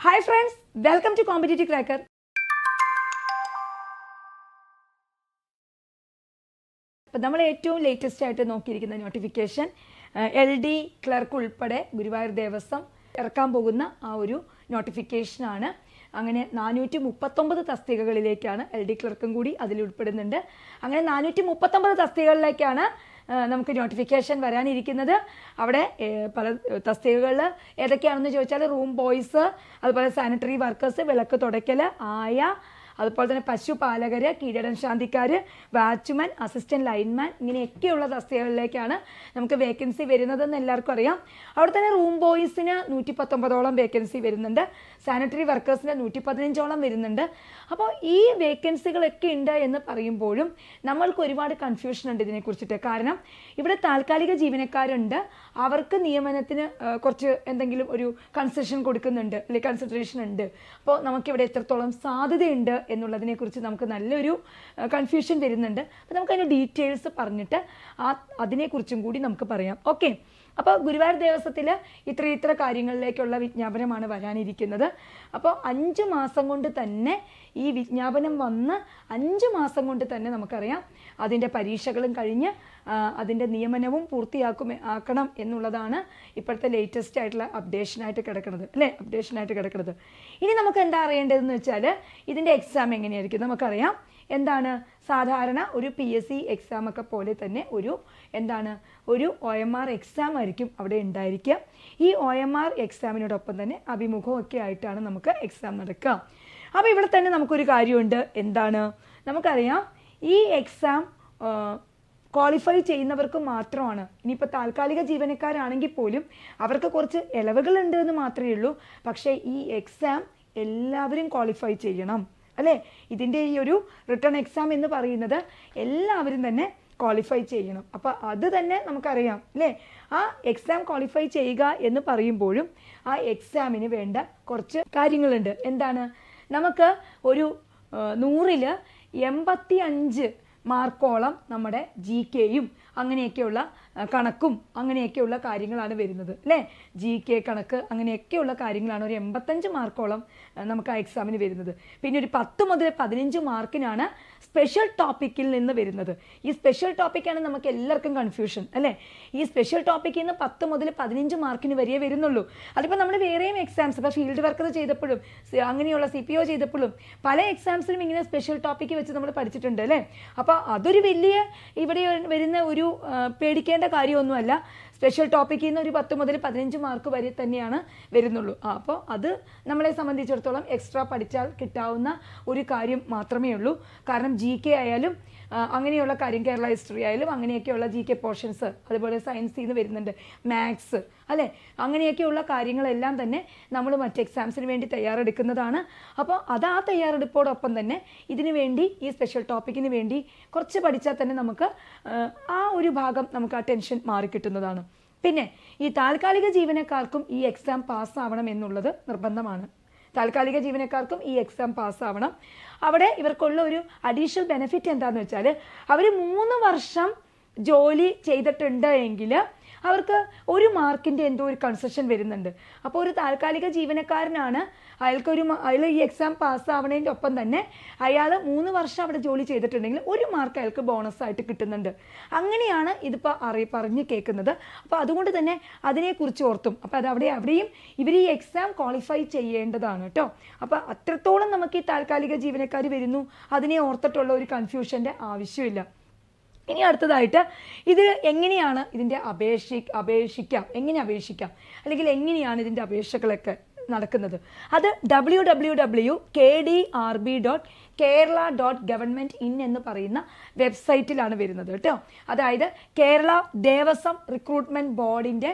Hi friends welcome to competitive cracker അപ്പം നമ്മൾ ഏറ്റവും ലേറ്റസ്റ്റ് ആയിട്ട് നോക്കിയിരിക്കുന്ന നോട്ടിഫിക്കേഷൻ എൽ ഡി ക്ലർക്ക് ഉൾപ്പെടെ ഗുരുവായൂർ ദേവസ്വം ഇറക്കാൻ പോകുന്ന ആ ഒരു നോട്ടിഫിക്കേഷനാണ് അങ്ങനെ നാനൂറ്റി മുപ്പത്തൊമ്പത് തസ്തികകളിലേക്കാണ് എൽ ഡി ക്ലർക്കും കൂടി അതിൽ ഉൾപ്പെടുന്നുണ്ട് അങ്ങനെ നാനൂറ്റി മുപ്പത്തൊമ്പത് തസ്തികകളിലേക്കാണ് നമുക്ക് നോട്ടിഫിക്കേഷൻ വരാനിരിക്കുന്നത്. അവിടെ പല തസ്തികകളിൽ ഏതൊക്കെയാണെന്ന് ചോദിച്ചാൽ റൂം ബോയ്സ് അതുപോലെ സാനിറ്ററി വർക്കേഴ്സ് വിളക്ക് തുടയ്ക്കൽ ആയ അതുപോലെ തന്നെ പശു പാലകർ കീഴടൻ ശാന്തിക്കാർ വാച്ച്മാൻ അസിസ്റ്റന്റ് ലൈൻമാൻ ഇങ്ങനെയൊക്കെയുള്ള തസ്തികകളിലേക്കാണ് നമുക്ക് വേക്കൻസി വരുന്നതെന്ന് എല്ലാവർക്കും അറിയാം. അവിടെ തന്നെ റൂം ബോയ്സിന് നൂറ്റി പത്തൊമ്പതോളം വേക്കൻസി വരുന്നുണ്ട്. സാനിറ്ററി വർക്കേഴ്സിന് നൂറ്റി പതിനഞ്ചോളം വരുന്നുണ്ട്. അപ്പോൾ ഈ വേക്കൻസികളൊക്കെ ഉണ്ട് എന്ന് പറയുമ്പോഴും നമ്മൾക്ക് ഒരുപാട് കൺഫ്യൂഷൻ ഉണ്ട് ഇതിനെക്കുറിച്ചിട്ട്. കാരണം ഇവിടെ താൽക്കാലിക ജീവനക്കാരുണ്ട്. അവർക്ക് നിയമനത്തിന് കുറച്ച് എന്തെങ്കിലും ഒരു കൺസെഷൻ കൊടുക്കുന്നുണ്ട് അല്ലെങ്കിൽ കൺസിഡറേഷൻ ഉണ്ട്. അപ്പോൾ നമുക്കിവിടെ എത്രത്തോളം സാധ്യതയുണ്ട് എന്നുള്ളതിനെ കുറിച്ച് നമുക്ക് നല്ലൊരു കൺഫ്യൂഷൻ വരുന്നുണ്ട്. അപ്പോൾ നമുക്ക് അതിന്റെ ഡീറ്റെയിൽസ് പറഞ്ഞിട്ട് ആ അതിനെക്കുറിച്ചും കൂടി നമുക്ക് പറയാം. ഓക്കെ അപ്പോൾ ഗുരുവായൂർ ദേവസ്വത്തിൽ ഇത്ര ഇത്ര കാര്യങ്ങളിലേക്കുള്ള വിജ്ഞാപനമാണ് വരാനിരിക്കുന്നത്. അപ്പോൾ അഞ്ച് മാസം കൊണ്ട് തന്നെ ഈ വിജ്ഞാപനം വന്ന് അഞ്ച് മാസം കൊണ്ട് തന്നെ നമുക്കറിയാം അതിന്റെ പരീക്ഷകളും കഴിഞ്ഞ് അതിന്റെ നിയമനവും പൂർത്തിയാക്കും ആക്കണം എന്നുള്ളതാണ് ഇപ്പോഴത്തെ ലേറ്റസ്റ്റ് ആയിട്ടുള്ള അപ്ഡേഷനായിട്ട് കിടക്കുന്നത്. അല്ലേ? അപ്ഡേഷനായിട്ട് കിടക്കുന്നത്. ഇനി നമുക്ക് എന്താ അറിയേണ്ടതെന്ന് വെച്ചാൽ ഇതിന്റെ എക്സാം എങ്ങനെയായിരിക്കും നമുക്കറിയാം. എന്താണ്? സാധാരണ ഒരു പി എസ് സി എക്സാം ഒക്കെ പോലെ തന്നെ ഒരു എന്താണ്? ഒരു ഒ എം ആർ എക്സാം ആയിരിക്കും അവിടെ ഉണ്ടായിരിക്കുക. ഈ ഒ എം ആർ എക്സാമിനോടൊപ്പം തന്നെ അഭിമുഖമൊക്കെ ആയിട്ടാണ് നമുക്ക് എക്സാം നടക്കുക. അപ്പോൾ ഇവിടെ തന്നെ നമുക്കൊരു കാര്യമുണ്ട്. എന്താണ്? നമുക്കറിയാം ഈ എക്സാം ക്വാളിഫൈ ചെയ്യുന്നവർക്ക് മാത്രമാണ്. ഇനിയിപ്പോൾ താൽക്കാലിക ജീവനക്കാരാണെങ്കിൽ പോലും അവർക്ക് കുറച്ച് ഇളവുകളുണ്ട് എന്ന് മാത്രമേ ഉള്ളൂ. പക്ഷേ ഈ എക്സാം എല്ലാവരും ക്വാളിഫൈ ചെയ്യണം. അല്ലേ? ഇതിന്റെ ഈ ഒരു റിട്ടേൺ എക്സാം എന്ന് പറയുന്നത് എല്ലാവരും തന്നെ ക്വാളിഫൈ ചെയ്യണം. അപ്പോൾ അത് തന്നെ നമുക്കറിയാം. അല്ലേ? ആ എക്സാം ക്വാളിഫൈ ചെയ്യുക എന്ന് പറയുമ്പോഴും ആ എക്സാമിന് വേണ്ട കുറച്ച് കാര്യങ്ങളുണ്ട്. എന്താണ്? നമുക്ക് ഒരു നൂറിൽ എൺപത്തി അഞ്ച് മാർക്കോളം നമ്മുടെ ജി കെയും അങ്ങനെയൊക്കെയുള്ള കണക്കും അങ്ങനെയൊക്കെയുള്ള കാര്യങ്ങളാണ് വരുന്നത് അല്ലേ? ജി കെ കണക്ക് അങ്ങനെയൊക്കെയുള്ള കാര്യങ്ങളാണ് ഒരു എൺപത്തഞ്ച് മാർക്കോളം നമുക്ക് ആ എക്സാമിന് വരുന്നത്. പിന്നെ ഒരു പത്ത് മുതൽ പതിനഞ്ച് മാർക്കിനാണ് സ്പെഷ്യൽ ടോപ്പിക്കിൽ നിന്ന് വരുന്നത്. ഈ സ്പെഷ്യൽ ടോപ്പിക്കാണ് നമുക്ക് എല്ലാവർക്കും കൺഫ്യൂഷൻ അല്ലേ? ഈ സ്പെഷ്യൽ ടോപ്പിക്കിൽ നിന്ന് പത്ത് മുതൽ പതിനഞ്ച് മാർക്കിന് വരെയേ വരുന്നുള്ളൂ. അതിപ്പോൾ നമ്മൾ വേറെയും എക്സാംസ് ഇപ്പോൾ ഫീൽഡ് വർക്കർ ചെയ്തപ്പോഴും അങ്ങനെയുള്ള സി പി ഒ ചെയ്തപ്പോഴും പല എക്സാംസിലും ഇങ്ങനെ സ്പെഷ്യൽ ടോപ്പിക്ക് വെച്ച് നമ്മൾ പഠിച്ചിട്ടുണ്ട് അല്ലേ? അപ്പോൾ അതൊരു വലിയ ഇവിടെ വരുന്ന ഒരു പേടിക്കേണ്ട കാര്യമൊന്നുമല്ല. സ്പെഷ്യൽ ടോപ്പിക്കിൽ നിന്ന് ഒരു പത്ത് മുതൽ പതിനഞ്ച് മാർക്ക് വരെ തന്നെയാണ് വരുന്നുള്ളൂ. അപ്പോൾ അത് നമ്മളെ സംബന്ധിച്ചിടത്തോളം എക്സ്ട്രാ പഠിച്ചാൽ കിട്ടാവുന്ന ഒരു കാര്യം മാത്രമേ ഉള്ളൂ. കാരണം ജി കെ ആയാലും അങ്ങനെയുള്ള കാര്യം കേരള ഹിസ്റ്ററി ആയാലും അങ്ങനെയൊക്കെയുള്ള ജി കെ പോർഷൻസ് അതുപോലെ സയൻസിൽ നിന്ന് വരുന്നുണ്ട്. മാത്സ് അല്ലേ? അങ്ങനെയൊക്കെയുള്ള കാര്യങ്ങളെല്ലാം തന്നെ നമ്മൾ മറ്റ് എക്സാംസിന് വേണ്ടി തയ്യാറെടുക്കുന്നതാണ്. അപ്പോൾ അത് ആ തയ്യാറെടുപ്പോടൊപ്പം തന്നെ ഇതിനു വേണ്ടി ഈ സ്പെഷ്യൽ ടോപ്പിക്കിന് വേണ്ടി കുറച്ച് പഠിച്ചാൽ തന്നെ നമുക്ക് ആ, ഒരു ഭാഗം നമുക്ക് ആ ടെൻഷൻ മാറിക്കിട്ടുന്നതാണ് പിന്നെ ഈ താൽക്കാലിക ജീവനക്കാർക്കും ഈ എക്സാം പാസ്സാവണം എന്നുള്ളത് നിർബന്ധമാണ്. താൽക്കാലിക ജീവനക്കാർക്കും ഈ എക്സാം പാസ്സാവണം അവിടെ ഇവർക്കുള്ള ഒരു അഡീഷണൽ ബെനിഫിറ്റ് എന്താണെന്ന് വെച്ചാൽ അവർ മൂന്ന് വർഷം ജോലി ചെയ്തിട്ടുണ്ട് എങ്കിൽ അവർക്ക് ഒരു മാർക്കിന്റെ എന്തോ ഒരു കൺസെഷൻ വരുന്നുണ്ട്. അപ്പോൾ ഒരു താൽക്കാലിക ജീവനക്കാരനാണ് അയാൾക്കൊരു അയാൾ ഈ എക്സാം പാസ്സാവണതിന്റെ ഒപ്പം തന്നെ അയാൾ മൂന്ന് വർഷം അവിടെ ജോലി ചെയ്തിട്ടുണ്ടെങ്കിൽ ഒരു മാർക്ക് അയാൾക്ക് ബോണസ് ആയിട്ട് കിട്ടുന്നുണ്ട്. അങ്ങനെയാണ് ഇതിപ്പോൾ അറി പറഞ്ഞ് കേൾക്കുന്നത്. അപ്പോൾ അതുകൊണ്ട് തന്നെ അതിനെക്കുറിച്ച് ഓർത്തും. അപ്പോൾ അത് അവിടെ അവിടെയും ഇവർ ഈ എക്സാം ക്വാളിഫൈ ചെയ്യേണ്ടതാണ് കേട്ടോ. അപ്പോൾ അത്രത്തോളം നമുക്ക് ഈ താൽക്കാലിക ജീവനക്കാർ വരുന്നു. അതിനെ ഓർത്തിട്ടുള്ള ഒരു കൺഫ്യൂഷന്റെ ആവശ്യമില്ല. ഇനി അടുത്തതായിട്ട് ഇത് എങ്ങനെയാണ് ഇതിന്റെ അപേക്ഷി അപേക്ഷിക്കാം? എങ്ങനെ അപേക്ഷിക്കാം? അല്ലെങ്കിൽ എങ്ങനെയാണ് ഇതിന്റെ അപേക്ഷകളൊക്കെ നടക്കുന്നത്? അത് W W W K D R B dot Kerala dot government in എന്ന് പറയുന്ന വെബ്സൈറ്റിലാണ് വരുന്നത് കേട്ടോ. അതായത് കേരള ദേവസ്വം റിക്രൂട്ട്മെന്റ് ബോർഡിന്റെ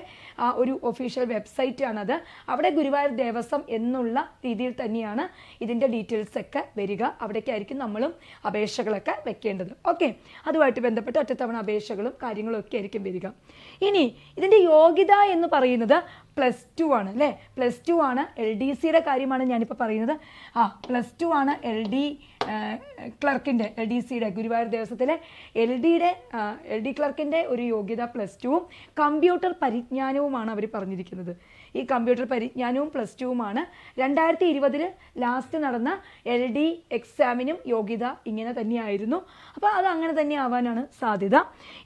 ഒരു ഒഫീഷ്യൽ വെബ്സൈറ്റ് ആണത് അവിടെ ഗുരുവായൂർ ദേവസ്വം എന്നുള്ള രീതിയിൽ തന്നെയാണ് ഇതിന്റെ ഡീറ്റെയിൽസ് ഒക്കെ വരിക. അവിടേക്കായിരിക്കും നമ്മളും അപേക്ഷകളൊക്കെ വെക്കേണ്ടത്. ഓക്കെ. അതുമായിട്ട് ബന്ധപ്പെട്ട് ഒറ്റത്തവണ അപേക്ഷകളും കാര്യങ്ങളും ഒക്കെ ആയിരിക്കും വരിക. ഇനി ഇതിന്റെ യോഗ്യത എന്ന് പറയുന്നത് പ്ലസ് ടു ആണ് അല്ലേ? പ്ലസ് ടു ആണ് എൽ ഡി സിയുടെ കാര്യമാണ് ഞാനിപ്പോൾ പറയുന്നത്. ആ പ്ലസ് ടു ആണ് എൽ ഡി ക്ലർക്കിന്റെ ഡി സിയുടെ ഗുരുവായൂർ ദേവസ്വത്തിലെ എൽ ഡിയുടെ എൽ ഡി ക്ലർക്കിന്റെ ഒരു യോഗ്യത പ്ലസ് ടുവും കമ്പ്യൂട്ടർ പരിജ്ഞാനവുമാണ് അവർ പറഞ്ഞിരിക്കുന്നത്. ഈ കമ്പ്യൂട്ടർ പരിജ്ഞാനവും പ്ലസ് ടുവുമാണ് രണ്ടായിരത്തി ഇരുപതിൽ ലാസ്റ്റ് നടന്ന എൽ ഡി എക്സാമിനും യോഗ്യത ഇങ്ങനെ തന്നെയായിരുന്നു. അപ്പോൾ അത് അങ്ങനെ തന്നെ ആവാനാണ് സാധ്യത.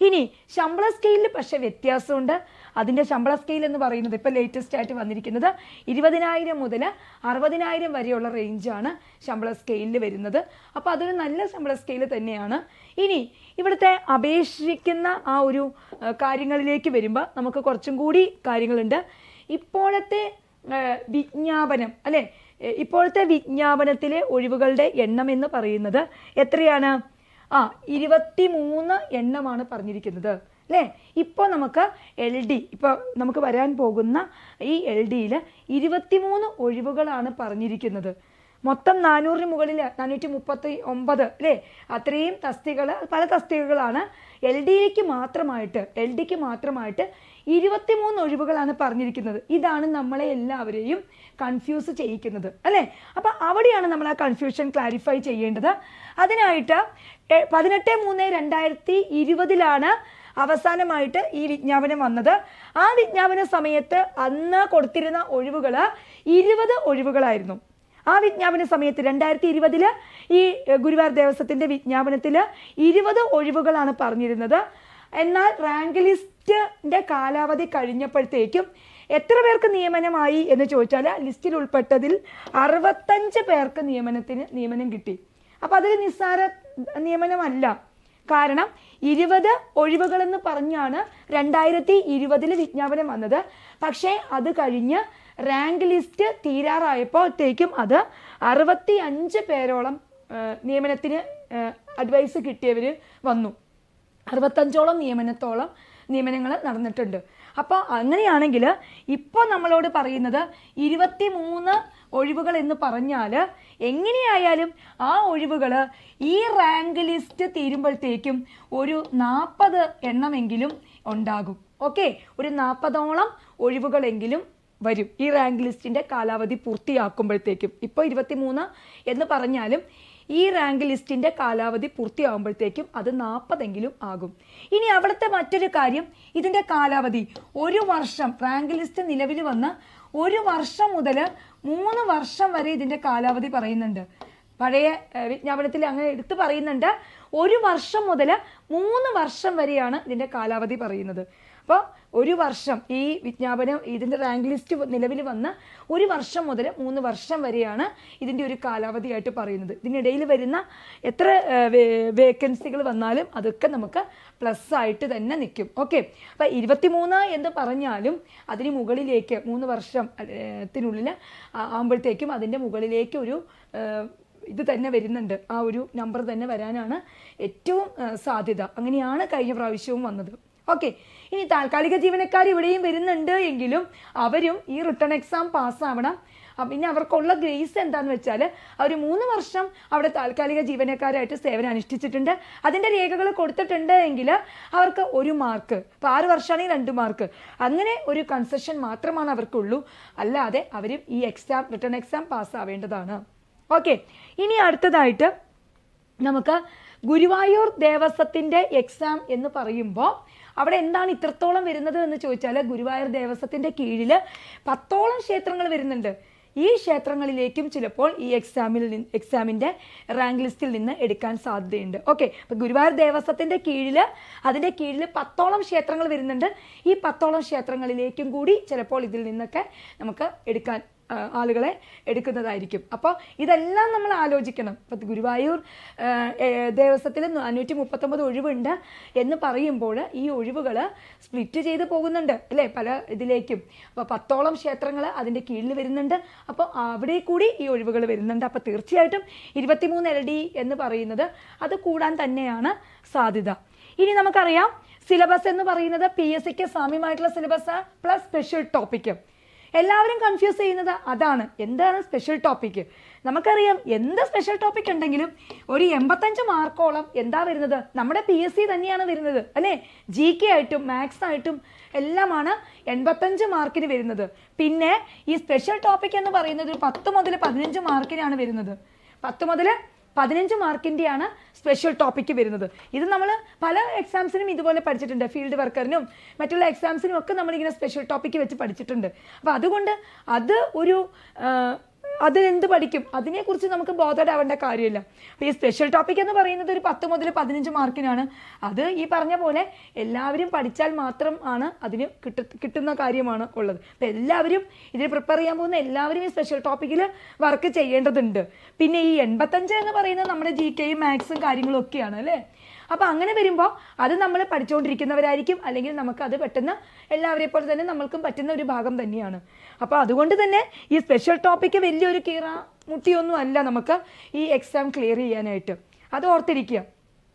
ഇനി ശമ്പള സ്കെയിലിൽ പക്ഷേ വ്യത്യാസമുണ്ട്. അതിന്റെ ശമ്പള സ്കെയിൽ എന്ന് പറയുന്നത് ഇപ്പോൾ ലേറ്റസ്റ്റ് ആയിട്ട് വന്നിരിക്കുന്നത് ഇരുപതിനായിരം മുതൽ അറുപതിനായിരം വരെയുള്ള റേഞ്ചാണ് ശമ്പള സ്കെയിലിൽ വരുന്നത്. അപ്പോൾ അതൊരു നല്ല ശമ്പള സ്കെയിൽ തന്നെയാണ്. ഇനി ഇവിടുത്തെ അപേക്ഷിക്കുന്ന ആ ഒരു കാര്യങ്ങളിലേക്ക് വരുമ്പോൾ നമുക്ക് കുറച്ചും കൂടി കാര്യങ്ങളുണ്ട്. ഇപ്പോഴത്തെ വിജ്ഞാപനം അല്ലേ? ഇപ്പോഴത്തെ വിജ്ഞാപനത്തിലെ ഒഴിവുകളുടെ എണ്ണം എന്ന് പറയുന്നത് എത്രയാണ്? ആ ഇരുപത്തി മൂന്ന് എണ്ണമാണ് പറഞ്ഞിരിക്കുന്നത്. അല്ലേ? ഇപ്പോൾ നമുക്ക് എൽ ഡി ഇപ്പോൾ നമുക്ക് വരാൻ പോകുന്ന ഈ എൽ ഡിയിൽ ഇരുപത്തിമൂന്ന് ഒഴിവുകളാണ് പറഞ്ഞിരിക്കുന്നത്. മൊത്തം നാനൂറിന് മുകളിൽ നാനൂറ്റി മുപ്പത്തി ഒമ്പത് അല്ലേ? അത്രയും തസ്തികൾ പല തസ്തികകളാണ് എൽ ഡിയിലേക്ക് മാത്രമായിട്ട് എൽ ഡിക്ക് മാത്രമായിട്ട് ഇരുപത്തിമൂന്ന് ഒഴിവുകളാണ് പറഞ്ഞിരിക്കുന്നത്. ഇതാണ് നമ്മളെ എല്ലാവരെയും കൺഫ്യൂസ് ചെയ്യിക്കുന്നത് അല്ലേ? അപ്പോൾ അവിടെയാണ് നമ്മൾ ആ കൺഫ്യൂഷൻ ക്ലാരിഫൈ ചെയ്യേണ്ടത്. അതിനായിട്ട് പതിനെട്ട് മൂന്ന് രണ്ടായിരത്തി ഇരുപതിലാണ് അവസാനമായിട്ട് ഈ വിജ്ഞാപനം വന്നത്. ആ വിജ്ഞാപന സമയത്ത് അന്ന് കൊടുത്തിരുന്ന ഒഴിവുകൾ ഇരുപത് ഒഴിവുകളായിരുന്നു. ആ വിജ്ഞാപന സമയത്ത് രണ്ടായിരത്തി ഇരുപതിൽ ഈ ഗുരുവായൂർ ദേവസ്വത്തിന്റെ വിജ്ഞാപനത്തിൽ ഇരുപത് ഒഴിവുകളാണ് പറഞ്ഞിരുന്നത്. എന്നാൽ റാങ്ക് ലിസ്റ്റിന്റെ കാലാവധി കഴിഞ്ഞപ്പോഴത്തേക്കും എത്ര പേർക്ക് നിയമനമായി എന്ന് ചോദിച്ചാൽ ലിസ്റ്റിൽ ഉൾപ്പെട്ടതിൽ അറുപത്തഞ്ച് പേർക്ക് നിയമനത്തിന് നിയമനം കിട്ടി. അപ്പോൾ അതൊരു നിസ്സാര നിയമനമല്ല. കാരണം ഇരുപത് ഒഴിവുകളെന്ന് പറഞ്ഞാണ് രണ്ടായിരത്തി ഇരുപതിൽ വിജ്ഞാപനം വന്നത്. പക്ഷേ അത് കഴിഞ്ഞ് റാങ്ക് ലിസ്റ്റ് തീരാറായപ്പോഴത്തേക്കും അത് അറുപത്തി അഞ്ച് പേരോളം നിയമനത്തിന് അഡ്വൈസ് കിട്ടിയവർ വന്നു. അറുപത്തഞ്ചോളം നിയമനത്തോളം നിയമനങ്ങൾ നടന്നിട്ടുണ്ട്. അപ്പോൾ അങ്ങനെയാണെങ്കിൽ ഇപ്പോൾ നമ്മളോട് പറയുന്നത് ഇരുപത്തി മൂന്ന് ഒഴിവുകൾ എന്ന് പറഞ്ഞാൽ എങ്ങനെയായാലും ആ ഒഴിവുകൾ ഈ റാങ്ക് ലിസ്റ്റ് തീരുമ്പോഴത്തേക്കും ഒരു നാൽപ്പത് എണ്ണമെങ്കിലും ഉണ്ടാകും. ഓക്കെ? ഒരു നാൽപ്പതോളം ഒഴിവുകളെങ്കിലും വരും. ഈ റാങ്ക് ലിസ്റ്റിന്റെ കാലാവധി പൂർത്തിയാക്കുമ്പോഴത്തേക്കും. ഇപ്പോൾ ഇരുപത്തി മൂന്ന് എന്ന് പറഞ്ഞാലും ഈ റാങ്ക് ലിസ്റ്റിന്റെ കാലാവധി പൂർത്തിയാകുമ്പോഴത്തേക്കും അത് നാൽപ്പതെങ്കിലും ആകും. ഇനി അവിടുത്തെ മറ്റൊരു കാര്യം ഇതിന്റെ കാലാവധി. ഒരു വർഷം റാങ്ക് ലിസ്റ്റ് നിലവിൽ വന്ന് ഒരു വർഷം മുതൽ മൂന്ന് വർഷം വരെ ഇതിന്റെ കാലാവധി പറയുന്നുണ്ട്. പഴയ വിജ്ഞാപനത്തിൽ അങ്ങനെ എടുത്തു പറയുന്നുണ്ട്. ഒരു വർഷം മുതൽ മൂന്ന് വർഷം വരെയാണ് ഇതിന്റെ കാലാവധി പറയുന്നത്. അപ്പോൾ ഒരു വർഷം ഈ വിജ്ഞാപനം ഇതിന്റെ റാങ്ക് ലിസ്റ്റ് നിലവിൽ വന്ന ഒരു വർഷം മുതൽ മൂന്ന് വർഷം വരെയാണ് ഇതിന്റെ ഒരു കാലാവധിയായിട്ട് പറയുന്നത്. ഇതിനിടയിൽ വരുന്ന എത്ര വേക്കൻസികൾ വന്നാലും അതൊക്കെ നമുക്ക് പ്ലസ് ആയിട്ട് തന്നെ നിൽക്കും. ഓക്കെ അപ്പോൾ ഇരുപത്തിമൂന്ന് എന്ന് പറഞ്ഞാലും അതിന് മുകളിലേക്ക് മൂന്ന് വർഷത്തിനുള്ളിൽ ആകുമ്പോഴത്തേക്കും അതിന്റെ മുകളിലേക്ക് ഒരു ഇത് തന്നെ വരുന്നുണ്ട്. ആ ഒരു നമ്പർ തന്നെ വരാനാണ് ഏറ്റവും സാധ്യത. അങ്ങനെയാണ് കഴിഞ്ഞ പ്രാവശ്യവും വന്നത്. ഓക്കെ ഇനി താൽക്കാലിക ജീവനക്കാർ ഇവിടെയും വരുന്നുണ്ട് എങ്കിലും അവരും ഈ റിട്ടേൺ എക്സാം പാസ്സാവണം പിന്നെ അവർക്കുള്ള ഗ്രേസ് എന്താണെന്ന് വെച്ചാൽ അവർ മൂന്ന് വർഷം അവിടെ താൽക്കാലിക ജീവനക്കാരായിട്ട് സേവനം അനുഷ്ഠിച്ചിട്ടുണ്ട്. അതിന്റെ രേഖകൾ കൊടുത്തിട്ടുണ്ട് എങ്കിൽ അവർക്ക് ഒരു മാർക്ക് ഇപ്പോൾ ആറ് വർഷമാണെങ്കിൽ രണ്ട് മാർക്ക് അങ്ങനെ ഒരു കൺസെഷൻ മാത്രമാണ് അവർക്കുള്ളൂ. അല്ലാതെ അവരും ഈ എക്സാം റിട്ടേൺ എക്സാം പാസ്സാവേണ്ടതാണ് ഓക്കെ ഇനി അടുത്തതായിട്ട് നമുക്ക് ഗുരുവായൂർ ദേവസ്വത്തിന്റെ എക്സാം എന്ന് പറയുമ്പോൾ അവിടെ എന്താണ് ഇത്രത്തോളം വരുന്നത് എന്ന് ചോദിച്ചാൽ ഗുരുവായൂർ ദേവസ്വത്തിന്റെ കീഴിൽ പത്തോളം ക്ഷേത്രങ്ങൾ വരുന്നുണ്ട്. ഈ ക്ഷേത്രങ്ങളിലേക്കും ചിലപ്പോൾ ഈ എക്സാമിൽ നിന്ന് എക്സാമിന്റെ റാങ്ക് ലിസ്റ്റിൽ നിന്ന് എടുക്കാൻ സാധ്യതയുണ്ട്. ഓക്കെ അപ്പോൾ ഗുരുവായൂർ ദേവസ്വത്തിന്റെ കീഴിൽ അതിന്റെ കീഴിൽ പത്തോളം ക്ഷേത്രങ്ങൾ വരുന്നുണ്ട്. ഈ പത്തോളം ക്ഷേത്രങ്ങളിലേക്കും കൂടി ചിലപ്പോൾ ഇതിൽ നിന്നൊക്കെ നമുക്ക് എടുക്കാൻ ആളുകളെ എടുക്കുന്നതായിരിക്കും. അപ്പോൾ ഇതെല്ലാം നമ്മൾ ആലോചിക്കണം. ഇപ്പം ഗുരുവായൂർ ദേവസ്വത്തിൽ നാനൂറ്റി മുപ്പത്തൊമ്പത് ഒഴിവുണ്ട് എന്ന് പറയുമ്പോൾ ഈ ഒഴിവുകൾ സ്പ്ലിറ്റ് ചെയ്ത് പോകുന്നുണ്ട് അല്ലേ? പല ഇതിലേക്കും. അപ്പോൾ പത്തോളം ക്ഷേത്രങ്ങൾ അതിന്റെ കീഴിൽ വരുന്നുണ്ട്. അപ്പോൾ അവിടെ കൂടി ഈ ഒഴിവുകൾ വരുന്നുണ്ട്. അപ്പോൾ തീർച്ചയായിട്ടും ഇരുപത്തിമൂന്ന് എൽ ഡി എന്ന് പറയുന്നത് അത് കൂടാൻ തന്നെയാണ് സാധ്യത. ഇനി നമുക്കറിയാം സിലബസ് എന്ന് പറയുന്നത് പി എസ് സിക്ക് സാമ്യമായിട്ടുള്ള സിലബസ് പ്ലസ് സ്പെഷ്യൽ ടോപ്പിക്ക്. എല്ലാവരും കൺഫ്യൂസ് ചെയ്യുന്നത് അതാണ്. എന്താണ് സ്പെഷ്യൽ ടോപ്പിക്ക് നമുക്കറിയാം എന്ത് സ്പെഷ്യൽ ടോപ്പിക് ഉണ്ടെങ്കിലും ഒരു എൺപത്തഞ്ച് മാർക്കോളം എന്താ വരുന്നത്? നമ്മുടെ പി എസ് സി തന്നെയാണ് വരുന്നത് അല്ലേ? ജി കെ ആയിട്ടും മാത്സ് ആയിട്ടും എല്ലാമാണ് എൺപത്തഞ്ച് മാർക്കിന് വരുന്നത്. പിന്നെ ഈ സ്പെഷ്യൽ ടോപ്പിക് എന്ന് പറയുന്നത് ഒരു പത്ത് മുതൽ പതിനഞ്ച് മാർക്കിനാണ് വരുന്നത്. പത്ത് മുതൽ പതിനഞ്ച് മാർക്കിന്റെയാണ് സ്പെഷ്യൽ ടോപ്പിക്ക് വരുന്നത്. ഇത് നമ്മൾ പല എക്സാംസിനും ഇതുപോലെ പഠിച്ചിട്ടുണ്ട്. ഫീൽഡ് വർക്കറിനും മറ്റുള്ള എക്സാംസിനും ഒക്കെ നമ്മളിങ്ങനെ സ്പെഷ്യൽ ടോപ്പിക്ക് വെച്ച് പഠിച്ചിട്ടുണ്ട്. അപ്പോൾ അതുകൊണ്ട് അത് ഒരു ആ, അതിലെന്ത് പഠിക്കും? അതിനെക്കുറിച്ച് നമുക്ക് ബോധഡാവേണ്ട കാര്യമില്ല. ഈ സ്പെഷ്യൽ ടോപ്പിക് എന്ന് പറയുന്നത് ഒരു പത്ത് മുതൽ പതിനഞ്ച് മാർക്കിനാണ്. അത് ഈ പറഞ്ഞ പോലെ എല്ലാവരും പഠിച്ചാൽ മാത്രം ആണ് അതിന് കിട്ട കിട്ടുന്ന കാര്യമാണ് ഉള്ളത്. അപ്പോൾ എല്ലാവരും ഇതിന് പ്രിപ്പയർ ചെയ്യാൻ പോകുന്ന എല്ലാവരും ഈ സ്പെഷ്യൽ ടോപ്പിക്കിൽ വർക്ക് ചെയ്യേണ്ടതുണ്ട്. പിന്നെ ഈ എൺപത്തഞ്ച് എന്ന് പറയുന്നത് നമ്മുടെ ജി കെയും മാത്സും കാര്യങ്ങളും ഒക്കെയാണ് അല്ലേ? അപ്പോൾ അങ്ങനെ വരുമ്പോൾ അത് നമ്മൾ പഠിച്ചുകൊണ്ടിരിക്കുന്നവരായിരിക്കും അല്ലെങ്കിൽ നമുക്ക് അത് പെട്ടെന്ന് എല്ലാവരെ പോലെ തന്നെ നമ്മൾക്കും പറ്റുന്ന ഒരു ഭാഗം തന്നെയാണ്. അപ്പോൾ അതുകൊണ്ട് തന്നെ ഈ സ്പെഷ്യൽ ടോപ്പിക്ക് വലിയൊരു കീറ മുട്ടിയൊന്നും അല്ല നമുക്ക് ഈ എക്സാം ക്ലിയർ ചെയ്യാനായിട്ട്. അത് ഓർത്തിരിക്കുക.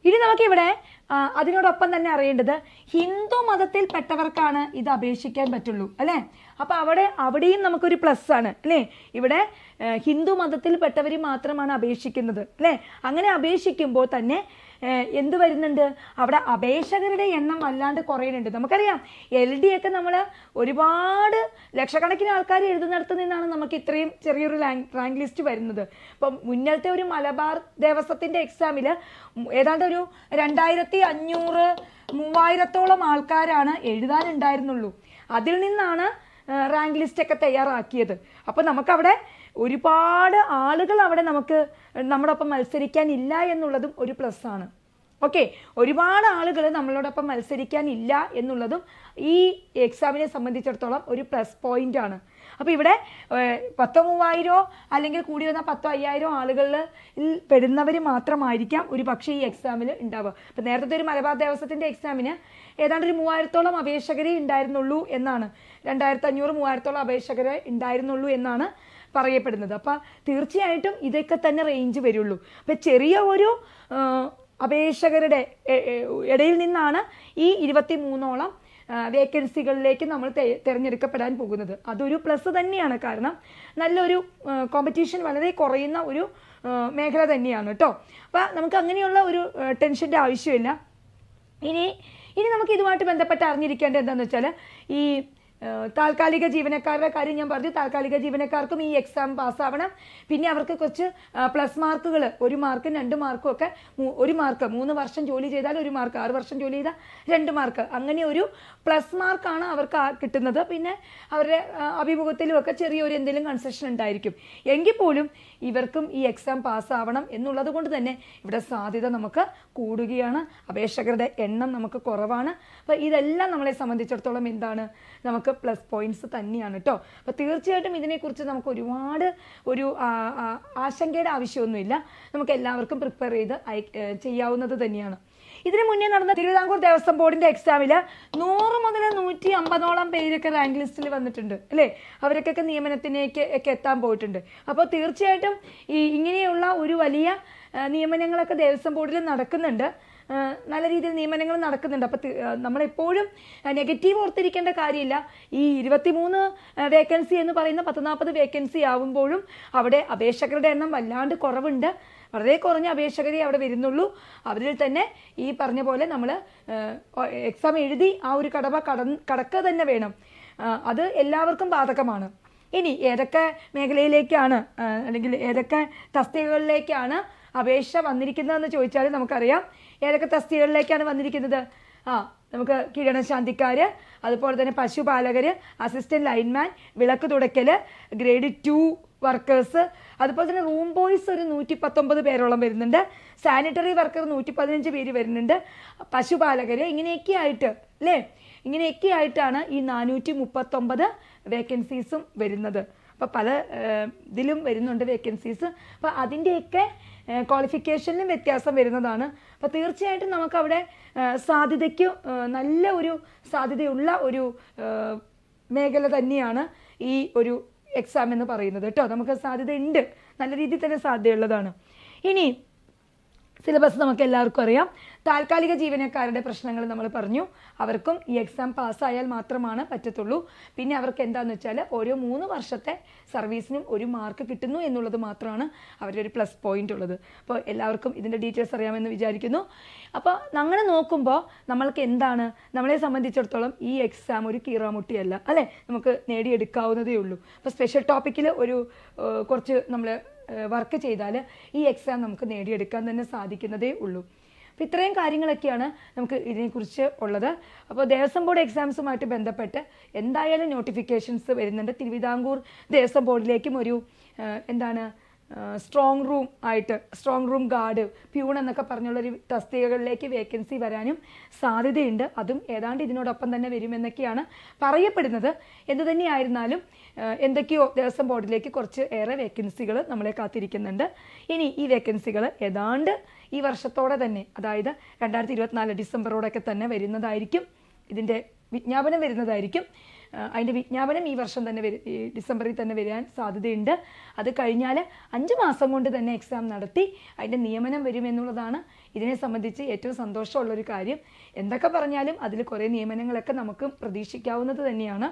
ഇനി നമുക്കിവിടെ അതിനോടൊപ്പം തന്നെ അറിയേണ്ടത് ഹിന്ദു മതത്തിൽപ്പെട്ടവർക്കാണ് ഇത് അപേക്ഷിക്കാൻ പറ്റുള്ളൂ അല്ലേ? അപ്പോൾ അവിടെ അവിടെയും നമുക്കൊരു പ്ലസ് ആണ് അല്ലേ? ഇവിടെ ഹിന്ദു മതത്തിൽപ്പെട്ടവർ മാത്രമാണ് അപേക്ഷിക്കുന്നത് അല്ലേ? അങ്ങനെ അപേക്ഷിക്കുമ്പോൾ തന്നെ എന്ത് വരുന്നുണ്ട്? അവിടെ അപേക്ഷകരുടെ എണ്ണം വല്ലാണ്ട് കുറയുന്നുണ്ട്. നമുക്കറിയാം എൽ ഡി ഒക്കെ നമ്മൾ ഒരുപാട് ലക്ഷക്കണക്കിന് ആൾക്കാർ എഴുതുന്നിടത്ത് നിന്നാണ് നമുക്ക് ഇത്രയും ചെറിയൊരു റാങ്ക് ലിസ്റ്റ് വരുന്നത്. ഇപ്പം മുന്നത്തെ ഒരു മലബാർ ദേവസ്വത്തിന്റെ എക്സാമിൽ ഏതാണ്ട് ഒരു രണ്ടായിരത്തി അഞ്ഞൂറ് മൂവായിരത്തോളം ആൾക്കാരാണ് എഴുതാനുണ്ടായിരുന്നുള്ളൂ അതിൽ നിന്നാണ് റാങ്ക് ലിസ്റ്റൊക്കെ തയ്യാറാക്കിയത്. അപ്പോൾ നമുക്കവിടെ ഒരുപാട് ആളുകൾ അവിടെ നമുക്ക് നമ്മുടെ ഒപ്പം മത്സരിക്കാനില്ല എന്നുള്ളതും ഒരു പ്ലസ് ആണ്. ഓക്കെ ഒരുപാട് ആളുകൾ നമ്മളോടൊപ്പം മത്സരിക്കാനില്ല എന്നുള്ളതും ഈ എക്സാമിനെ സംബന്ധിച്ചിടത്തോളം ഒരു പ്ലസ് പോയിന്റ് ആണ്. അപ്പോൾ ഇവിടെ പത്തോ മൂവായിരോ അല്ലെങ്കിൽ കൂടി വന്ന പത്തോ അയ്യായിരോ ആളുകളിൽ പെടുന്നവർ മാത്രമായിരിക്കാം ഒരു പക്ഷേ ഈ എക്സാമിൽ ഉണ്ടാവുക. അപ്പം നേരത്തെ ഒരു മലബാർ ദേവസ്വത്തിന്റെ എക്സാമിന് ഏതാണ്ട് ഒരു മൂവായിരത്തോളം അപേക്ഷകരെ ഉണ്ടായിരുന്നുള്ളൂ എന്നാണ്. രണ്ടായിരത്തി അഞ്ഞൂറ് മൂവായിരത്തോളം അപേക്ഷകരെ ഉണ്ടായിരുന്നുള്ളൂ എന്നാണ് പറയപ്പെടുന്നത്. അപ്പം തീർച്ചയായിട്ടും ഇതൊക്കെ തന്നെ റേഞ്ച് വരുള്ളൂ. അപ്പം ചെറിയ ഒരു അപേക്ഷകരുടെ ഇടയിൽ നിന്നാണ് ഈ ഇരുപത്തി മൂന്നോളം വേക്കൻസികളിലേക്ക് നമ്മൾ തിരഞ്ഞെടുക്കപ്പെടാൻ പോകുന്നത്. അതൊരു പ്ലസ് തന്നെയാണ്. കാരണം നല്ലൊരു കോമ്പറ്റീഷൻ വളരെ കുറയുന്ന ഒരു മേഖല തന്നെയാണ് കേട്ടോ അപ്പം നമുക്ക് അങ്ങനെയുള്ള ഒരു ടെൻഷന്റെ ആവശ്യമില്ല. ഇനി ഇനി നമുക്ക് ഇതുമായിട്ട് ബന്ധപ്പെട്ട് അറിഞ്ഞിരിക്കേണ്ടത് എന്താണെന്ന് വെച്ചാൽ ഈ താൽക്കാലിക ജീവനക്കാരുടെ കാര്യം ഞാൻ പറഞ്ഞു. താൽക്കാലിക ജീവനക്കാർക്കും ഈ എക്സാം പാസ്സാവണം പിന്നെ അവർക്ക് കുറച്ച് പ്ലസ് മാർക്കുകൾ ഒരു മാർക്കും രണ്ട് മാർക്കും ഒക്കെ ഒരു മാർക്ക് മൂന്ന് വർഷം ജോലി ചെയ്താൽ ഒരു മാർക്ക് ആറ് വർഷം ജോലി ചെയ്താൽ രണ്ട് മാർക്ക് അങ്ങനെ ഒരു പ്ലസ് മാർക്കാണ് അവർക്ക് കിട്ടുന്നത്. പിന്നെ അവരുടെ അഭിമുഖത്തിലും ഒക്കെ ചെറിയൊരു എന്തെങ്കിലും കൺസെഷൻ ഉണ്ടായിരിക്കും. എങ്കിൽ പോലും ഇവർക്കും ഈ എക്സാം പാസ്സാവണം എന്നുള്ളത് കൊണ്ട് തന്നെ ഇവിടെ സാധ്യത നമുക്ക് കൂടുകയാണ്. അപേക്ഷകരുടെ എണ്ണം നമുക്ക് കുറവാണ്. അപ്പോൾ ഇതെല്ലാം നമ്മളെ സംബന്ധിച്ചിടത്തോളം എന്താണ്? നമുക്ക് പ്ലസ് പോയിന്റ്സ് തന്നെയാണ് കേട്ടോ അപ്പോൾ തീർച്ചയായിട്ടും ഇതിനെക്കുറിച്ച് നമുക്ക് ഒരുപാട് ഒരു ആശങ്കയുടെ ആവശ്യമൊന്നുമില്ല. നമുക്ക് എല്ലാവർക്കും പ്രിപ്പയർ ചെയ്ത് ചെയ്യാവുന്നത് തന്നെയാണ്. ഇതിനു മുന്നേ നടന്ന തിരുവിതാംകൂർ ദേവസ്വം ബോർഡിന്റെ എക്സാമിൽ നൂറ് മുതൽ നൂറ്റി അമ്പതോളം പേരൊക്കെ റാങ്ക് ലിസ്റ്റിൽ വന്നിട്ടുണ്ട് അല്ലേ? അവരൊക്കെ നിയമനത്തിലേക്ക് ഒക്കെ എത്താൻ പോയിട്ടുണ്ട്. അപ്പോൾ തീർച്ചയായിട്ടും ഈ ഇങ്ങനെയുള്ള ഒരു വലിയ നിയമനങ്ങളൊക്കെ ദേവസ്വം ബോർഡിൽ നടക്കുന്നുണ്ട്. നല്ല രീതിയിൽ നിയമനങ്ങൾ നടക്കുന്നുണ്ട്. അപ്പോൾ നമ്മളെപ്പോഴും നെഗറ്റീവ് ഓർത്തിരിക്കേണ്ട കാര്യമില്ല. ഈ ഇരുപത്തിമൂന്ന് വേക്കൻസി എന്ന് പറയുന്ന പത്ത് നാൽപ്പത് വേക്കൻസി ആവുമ്പോഴും അവിടെ അപേക്ഷകരുടെ എണ്ണം വല്ലാണ്ട് കുറവുണ്ട്. വളരെ കുറഞ്ഞ അപേക്ഷകരെ അവിടെ വരുന്നുള്ളൂ. അവരിൽ തന്നെ ഈ പറഞ്ഞ പോലെ നമ്മൾ എക്സാം എഴുതി ആ ഒരു കടവ കട കടക്കുക തന്നെ വേണം. അത് എല്ലാവർക്കും ബാധകമാണ്. ഇനി ഏതൊക്കെ മേഖലയിലേക്കാണ് അല്ലെങ്കിൽ ഏതൊക്കെ തസ്തികകളിലേക്കാണ് അപേക്ഷ വന്നിരിക്കുന്നതെന്ന് ചോദിച്ചാൽ നമുക്കറിയാം. ഏതൊക്കെ തസ്തികകളിലേക്കാണ് വന്നിരിക്കുന്നത്? ആ നമുക്ക് കിരണശാന്തിക്കാർ അതുപോലെ തന്നെ പശുപാലകർ അസിസ്റ്റന്റ് ലൈൻമാൻ വിളക്ക് തുടയ്ക്കൽ ഗ്രേഡ് ടു വർക്കേഴ്സ് അതുപോലെ തന്നെ റൂം ബോയ്സ് ഒരു നൂറ്റി പത്തൊമ്പത് പേരോളം വരുന്നുണ്ട്. സാനിറ്ററി വർക്കർ നൂറ്റി പതിനഞ്ച് പേര് വരുന്നുണ്ട്. പശുപാലകർ ഇങ്ങനെയൊക്കെ ആയിട്ട് അല്ലേ? ഇങ്ങനെയൊക്കെ ആയിട്ടാണ് ഈ നാനൂറ്റി മുപ്പത്തൊമ്പത് വേക്കൻസീസും വരുന്നത്. അപ്പോൾ പല ഇതിലും വരുന്നുണ്ട് വേക്കൻസീസ് അപ്പോൾ അതിന്റെയൊക്കെ ക്വാളിഫിക്കേഷനിലും വ്യത്യാസം വരുന്നതാണ്. അപ്പോൾ തീർച്ചയായിട്ടും നമുക്കവിടെ സാധ്യതയ്ക്ക് നല്ല ഒരു സാധ്യതയുള്ള ഒരു മേഖല തന്നെയാണ് ഈ ഒരു എക്സാം എന്ന് പറയുന്നത്. കേട്ടോ നമുക്ക് സാധ്യതയുണ്ട്. നല്ല രീതിയിൽ തന്നെ സാധ്യതയുള്ളതാണ്. ഇനി സിലബസ് നമുക്ക് എല്ലാവർക്കും അറിയാം. താൽക്കാലിക ജീവനക്കാരുടെ പ്രശ്നങ്ങൾ നമ്മൾ പറഞ്ഞു. അവർക്കും ഈ എക്സാം പാസ്സായാൽ മാത്രമാണ് പറ്റത്തുള്ളൂ. പിന്നെ അവർക്ക് എന്താണെന്ന് വെച്ചാൽ ഓരോ മൂന്ന് വർഷത്തെ സർവീസിനും ഒരു മാർക്ക് കിട്ടുന്നു എന്നുള്ളത് മാത്രമാണ് അവരുടെ ഒരു പ്ലസ് പോയിന്റ് ഉള്ളത്. അപ്പോൾ എല്ലാവർക്കും ഇതിന്റെ ഡീറ്റെയിൽസ് അറിയാമെന്ന് വിചാരിക്കുന്നു. അപ്പോൾ അങ്ങനെ നോക്കുമ്പോൾ നമ്മൾക്ക് എന്താണ്? നമ്മളെ സംബന്ധിച്ചിടത്തോളം ഈ എക്സാം ഒരു കീറാമുട്ടിയല്ല. അല്ലേ? നമുക്ക് നേടിയെടുക്കാവുന്നതേ ഉള്ളൂ. അപ്പോൾ സ്പെഷ്യൽ ടോപ്പിക്കിൽ ഒരു കുറച്ച് നമ്മൾ വർക്ക് ചെയ്താൽ ഈ എക്സാം നമുക്ക് നേടിയെടുക്കാൻ തന്നെ സാധിക്കുന്നതേ ഉള്ളൂ. അപ്പോൾ ഇത്രയും കാര്യങ്ങളൊക്കെയാണ് നമുക്ക് ഇതിനെക്കുറിച്ച് ഉള്ളത്. അപ്പോൾ ദേവസ്വം ബോർഡ് എക്സാംസുമായിട്ട് ബന്ധപ്പെട്ട് എന്തായാലും നോട്ടിഫിക്കേഷൻസ് വരുന്നുണ്ട്. തിരുവിതാംകൂർ ദേവസ്വം ബോർഡിലേക്കും ഒരു എന്താണ് സ്ട്രോങ് റൂം ആയിട്ട് സ്ട്രോങ് റൂം ഗാർഡ് പ്യൂൺ എന്നൊക്കെ പറഞ്ഞുള്ളൊരു തസ്തികകളിലേക്ക് വേക്കൻസി വരാനും സാധ്യതയുണ്ട്. അതും ഏതാണ്ട് ഇതിനോടൊപ്പം തന്നെ വരുമെന്നൊക്കെയാണ് പറയപ്പെടുന്നത്. എന്തു തന്നെയായിരുന്നാലും എന്തൊക്കെയോ ദേവസ്വം ബോർഡിലേക്ക് കുറച്ച് ഏറെ വേക്കൻസികൾ നമ്മളെ കാത്തിരിക്കുന്നുണ്ട്. ഇനി ഈ വേക്കൻസികൾ ഏതാണ്ട് ഈ വർഷത്തോടെ തന്നെ അതായത് രണ്ടായിരത്തി ഇരുപത്തിനാല് ഡിസംബറോടൊക്കെ തന്നെ വരുന്നതായിരിക്കും. ഇതിന്റെ വിജ്ഞാപനം വരുന്നതായിരിക്കും. അതിന്റെ വിജ്ഞാപനം ഈ വർഷം തന്നെ വരും ഡിസംബറിൽ തന്നെ വരാൻ സാധ്യതയുണ്ട്. അത് കഴിഞ്ഞാൽ അഞ്ച് മാസം കൊണ്ട് തന്നെ എക്സാം നടത്തി അതിന്റെ നിയമനം വരുമെന്നുള്ളതാണ് ഇതിനെ സംബന്ധിച്ച് ഏറ്റവും സന്തോഷമുള്ളൊരു കാര്യം. എന്തൊക്കെ പറഞ്ഞാലും അതിൽ കുറേ നിയമനങ്ങളൊക്കെ നമുക്ക് പ്രതീക്ഷിക്കാവുന്നത് തന്നെയാണ്.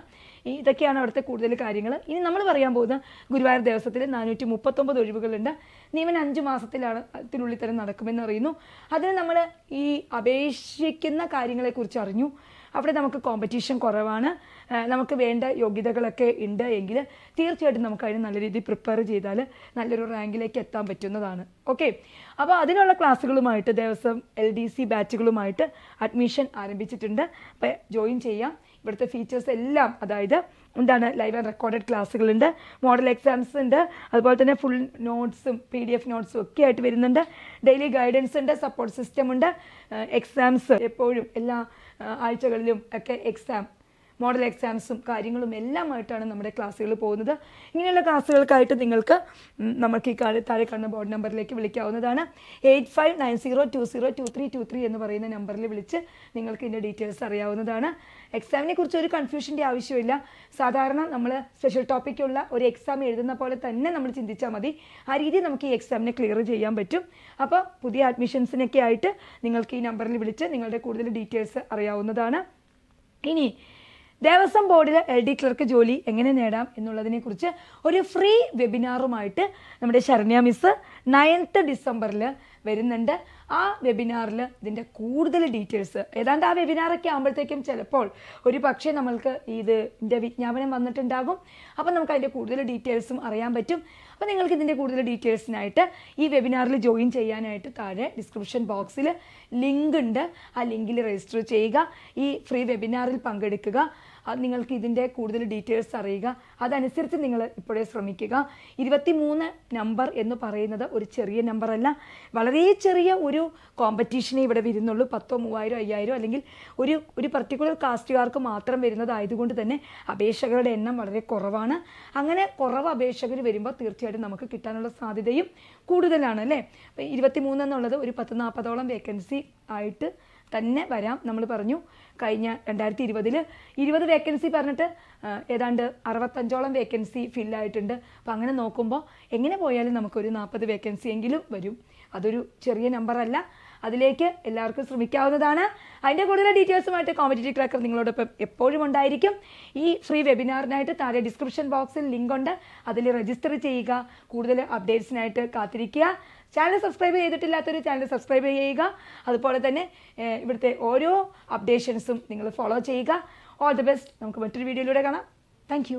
ഇതൊക്കെയാണ് അവിടുത്തെ കൂടുതൽ കാര്യങ്ങൾ ഇനി നമ്മൾ പറയാൻ പോകുന്ന ഗുരുവായൂർ ദേവസ്വത്തിൽ നാനൂറ്റി മുപ്പത്തൊമ്പത് ഒഴിവുകളുണ്ട്. നിയമനം അഞ്ച് മാസത്തിലാണ് അതിനുള്ളിൽ തന്നെ നടക്കുമെന്ന് അറിയുന്നു. അതിന് നമ്മൾ ഈ അപേക്ഷിക്കുന്ന കാര്യങ്ങളെക്കുറിച്ച് അറിഞ്ഞു. അവിടെ നമുക്ക് കോമ്പറ്റീഷൻ കുറവാണ്. നമുക്ക് വേണ്ട യോഗ്യതകളൊക്കെ ഉണ്ട് എങ്കിൽ തീർച്ചയായിട്ടും നമുക്ക് അതിന് നല്ല രീതിയിൽ പ്രിപ്പയർ ചെയ്താൽ നല്ലൊരു റാങ്കിലേക്ക് എത്താൻ പറ്റുന്നതാണ്. ഓക്കെ അപ്പോൾ അതിനുള്ള ക്ലാസ്സുകളുമായിട്ട് ദേവസ്വം എൽ ഡി സി ബാച്ചുകളുമായിട്ട് അഡ്മിഷൻ ആരംഭിച്ചിട്ടുണ്ട്. അപ്പോൾ ജോയിൻ ചെയ്യാം. ഇവിടുത്തെ ഫീച്ചേഴ്സ് എല്ലാം അതായത് എന്താണ് ലൈവ് ആൻഡ് റെക്കോർഡഡ് ക്ലാസ്സുകളുണ്ട് മോഡൽ എക്സാംസ് ഉണ്ട്. അതുപോലെ തന്നെ ഫുൾ നോട്ട്സും പി ഡി എഫ് നോട്ട്സും ഒക്കെ ആയിട്ട് വരുന്നുണ്ട്. ഡെയിലി ഗൈഡൻസ് ഉണ്ട് സപ്പോർട്ട് സിസ്റ്റം ഉണ്ട്. എക്സാംസ് എപ്പോഴും എല്ലാ ആഴ്ചകളിലും ഒക്കെ എക്സാം മോഡൽ എക്സാംസും കാര്യങ്ങളും എല്ലാമായിട്ടാണ് നമ്മുടെ ക്ലാസ്സുകൾ പോകുന്നത്. ഇങ്ങനെയുള്ള ക്ലാസ്സുകൾക്കായിട്ട് നിങ്ങൾക്ക് നമുക്ക് ഈ താഴെ കാണുന്ന ബോർഡ് നമ്പറിലേക്ക് വിളിക്കാവുന്നതാണ്. Eight five nine zero two zero two three two three എന്ന് പറയുന്ന നമ്പറിൽ വിളിച്ച് നിങ്ങൾക്ക് ഇതിന്റെ ഡീറ്റെയിൽസ് അറിയാവുന്നതാണ്. എക്സാമിനെ കുറിച്ച് ഒരു കൺഫ്യൂഷന്റെ ആവശ്യമില്ല. സാധാരണ നമ്മൾ സ്പെഷ്യൽ ടോപ്പിക്കുള്ള ഒരു എക്സാം എഴുതുന്ന പോലെ തന്നെ നമ്മൾ ചിന്തിച്ചാൽ മതി. ആ രീതിയിൽ നമുക്ക് ഈ എക്സാമിനെ ക്ലിയർ ചെയ്യാൻ പറ്റും. അപ്പോൾ പുതിയ അഡ്മിഷൻസിനൊക്കെ ആയിട്ട് നിങ്ങൾക്ക് ഈ നമ്പറിൽ വിളിച്ച് നിങ്ങളുടെ കൂടുതൽ ഡീറ്റെയിൽസ് അറിയാവുന്നതാണ്. ഇനി ദേവസ്വം ബോർഡിൽ എൽ ഡി ക്ലർക്ക് ജോലി എങ്ങനെ നേടാം എന്നുള്ളതിനെക്കുറിച്ച് ഒരു ഫ്രീ വെബിനാറുമായിട്ട് നമ്മുടെ ശരണ്യ മിസ് നയൻത്ത് ഡിസംബറിൽ വരുന്നുണ്ട്. ആ വെബിനാറിൽ ഇതിന്റെ കൂടുതൽ ഡീറ്റെയിൽസ് ഏതാണ്ട് ആ വെബിനാറൊക്കെ ആകുമ്പോഴത്തേക്കും ചിലപ്പോൾ ഒരു പക്ഷേ നമ്മൾക്ക് ഇത് ഇതിന്റെ വിജ്ഞാപനം വന്നിട്ടുണ്ടാകും. അപ്പം നമുക്ക് അതിന്റെ കൂടുതൽ ഡീറ്റെയിൽസും അറിയാൻ പറ്റും. അപ്പോൾ നിങ്ങൾക്ക് ഇതിന്റെ കൂടുതൽ ഡീറ്റെയിൽസിനായിട്ട് ഈ വെബിനാറിൽ ജോയിൻ ചെയ്യാനായിട്ട് താഴെ ഡിസ്ക്രിപ്ഷൻ ബോക്സിൽ ലിങ്ക് ഉണ്ട്. ആ ലിങ്കിൽ രജിസ്റ്റർ ചെയ്യുക. ഈ ഫ്രീ വെബിനാറിൽ പങ്കെടുക്കുക. അത് നിങ്ങൾക്ക് ഇതിന്റെ കൂടുതൽ ഡീറ്റെയിൽസ് അറിയുക. അതനുസരിച്ച് നിങ്ങൾ ഇപ്പോഴേ ശ്രമിക്കുക. ഇരുപത്തി മൂന്ന് നമ്പർ എന്ന് പറയുന്നത് ഒരു ചെറിയ നമ്പറല്ല. വളരെ ചെറിയ ഒരു കോമ്പറ്റീഷനെ ഇവിടെ വരുന്നുള്ളൂ. പത്തോ മൂവായിരം അയ്യായിരം അല്ലെങ്കിൽ ഒരു ഒരു പർട്ടിക്കുലർ കാസ്റ്റുകാർക്ക് മാത്രം വരുന്നതായതുകൊണ്ട് തന്നെ അപേക്ഷകരുടെ എണ്ണം വളരെ കുറവാണ്. അങ്ങനെ കുറവ് അപേക്ഷകർ വരുമ്പോൾ തീർച്ചയായിട്ടും നമുക്ക് കിട്ടാനുള്ള സാധ്യതയും കൂടുതലാണ് അല്ലേ? ഇരുപത്തി മൂന്ന് എന്നുള്ളത് ഒരു പത്ത് നാൽപ്പതോളം വേക്കൻസി ആയിട്ട് തന്നെ വരാം. നമ്മൾ പറഞ്ഞു കഴിഞ്ഞ രണ്ടായിരത്തി ഇരുപതിൽ ഇരുപത് വേക്കൻസി പറഞ്ഞിട്ട് ഏതാണ്ട് അറുപത്തഞ്ചോളം വേക്കൻസി ഫില്ലായിട്ടുണ്ട് അപ്പോൾ അങ്ങനെ നോക്കുമ്പോൾ എങ്ങനെ പോയാലും നമുക്കൊരു നാൽപ്പത് വേക്കൻസി എങ്കിലും വരും. അതൊരു ചെറിയ നമ്പറല്ല അതിലേക്ക് എല്ലാവർക്കും ശ്രമിക്കാവുന്നതാണ്. അതിന്റെ കൂടുതൽ ഡീറ്റെയിൽസുമായിട്ട് കോമ്പറ്റേറ്റീവ് ക്രാക്കർ നിങ്ങളോടൊപ്പം എപ്പോഴും ഉണ്ടായിരിക്കും. ഈ ഫ്രീ വെബിനാറിനായിട്ട് താഴെ ഡിസ്ക്രിപ്ഷൻ ബോക്സിൽ ലിങ്ക് ഉണ്ട്. അതിൽ രജിസ്റ്റർ ചെയ്യുക. കൂടുതൽ അപ്ഡേറ്റ്സിനായിട്ട് കാത്തിരിക്കുക. ചാനൽ സബ്സ്ക്രൈബ് ചെയ്തിട്ടില്ലാത്തൊരു ചാനൽ സബ്സ്ക്രൈബ് ചെയ്യുക. അതുപോലെ തന്നെ ഇവിടുത്തെ ഓരോ അപ്ഡേഷൻസും നിങ്ങൾ ഫോളോ ചെയ്യുക. ഓൾ ദി ബെസ്റ്റ് നമുക്ക് മറ്റൊരു വീഡിയോയിലൂടെ കാണാം. താങ്ക്